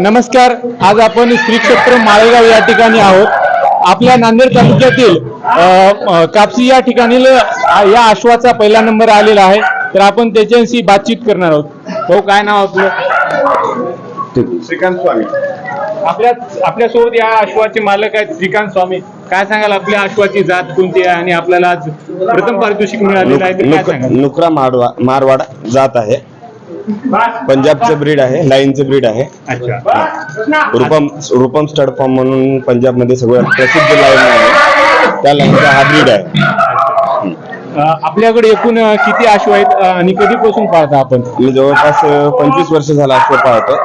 नमस्कार. आज आपण श्री क्षेत्र माळेगाव या ठिकाणी आहोत. आपल्या नांदेड तालुक्यातील कापसी या ठिकाणी या अश्वाचा पहिला नंबर आलेला आहे. तर आपण त्याच्याशी बातचीत करणार आहोत. भाऊ काय नाव आपलं? श्रीकांत स्वामी. आपल्या आपल्यासोबत या अश्वाचे मालक आहेत श्रीकांत स्वामी. काय सांगाल आपल्या अश्वाची जात कोणती आहे आणि आपल्याला आज प्रथम पारितोषिक मिळालेलं आहे? नुकरा मारवा मारवाड जात आहे. पंजाबचं ब्रीड आहे लाईनचं ब्रीड आहे. अच्छा. रुपम रुपम स्टड फॉर्म म्हणून पंजाबमध्ये सगळ्यात प्रसिद्ध लाईन आहे. त्या लाईनचा हा ब्रीड आहे. आपल्याकडे एकूण किती अश्व आहेत आणि कधीपासून पाहता आपण? मी जवळपास पंचवीस वर्ष झाला अश्व पाहतो.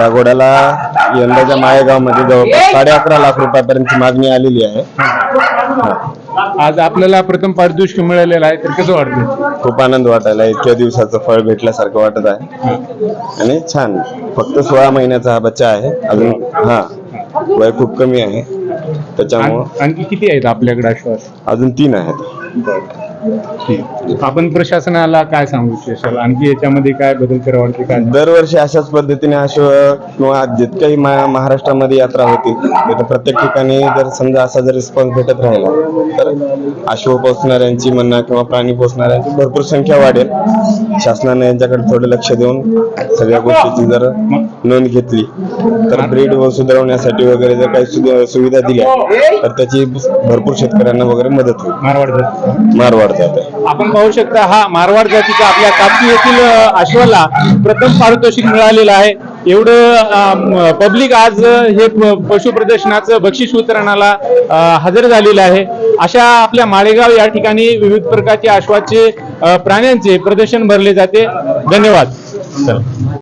या घोड्याला यंदाच्या माळेगावमध्ये जवळपास साडे अकरा लाख रुपयापर्यंत मागणी आलेली आहे. आज आपल्याला प्रथम पारितोषिक मिळालेलं आहे तर कसं वाटतं खूप आनंद वाटायला. इतक्या दिवसाचं फळ भेटल्यासारखं वाटत आहे. आणि छान. फक्त सोळा महिन्याचा हा बच्चा आहे. अजून हा वय खूप कमी आहे. त्याच्यामुळं आण- आणखी किती आहेत आपल्याकडे आश्वास अजून तीन आहेत. आपण प्रशासनाला काय सांगू इच्छिसाल आणखी याच्यामध्ये काय बदल करावं वाटते काय? दरवर्षी अशाच पद्धतीने अश्व किंवा जितक्याही मा- महाराष्ट्रामध्ये यात्रा होती तिथं प्रत्येक ठिकाणी जर समजा असा जर रिस्पॉन्स भेटत राहिला तर अश्व पोचणाऱ्यांची म्हणा किंवा प्राणी पोचणाऱ्यांची भरपूर संख्या वाढेल. शासनाने यांच्याकडे थोडं लक्ष देऊन सगळ्या गोष्टीची जर नोंद घेतली तर ब्रीड सुधारवण्यासाठी वगैरे जर काही सुवि- सुविधा दिल्या तर त्याची भरपूर शेतकऱ्यांना वगैरे मदत होईल. मारवाड जात जात आहे आपण पाहू शकता हा मारवाड जातीचा आपल्या कापसी येथील अ, अश्वाला प्रथम पारितोषिक मिळालेलं आहे. एवढं पब्लिक आज हे पशु प्रदर्शनाचं बक्षीस वितरणाला हजर झालेलं आहे. अशा आपल्या माळेगाव या ठिकाणी विविध प्रकारचे अश्वाचे अ, प्राण्यांचे प्रदर्शन भरले जाते. धन्यवाद.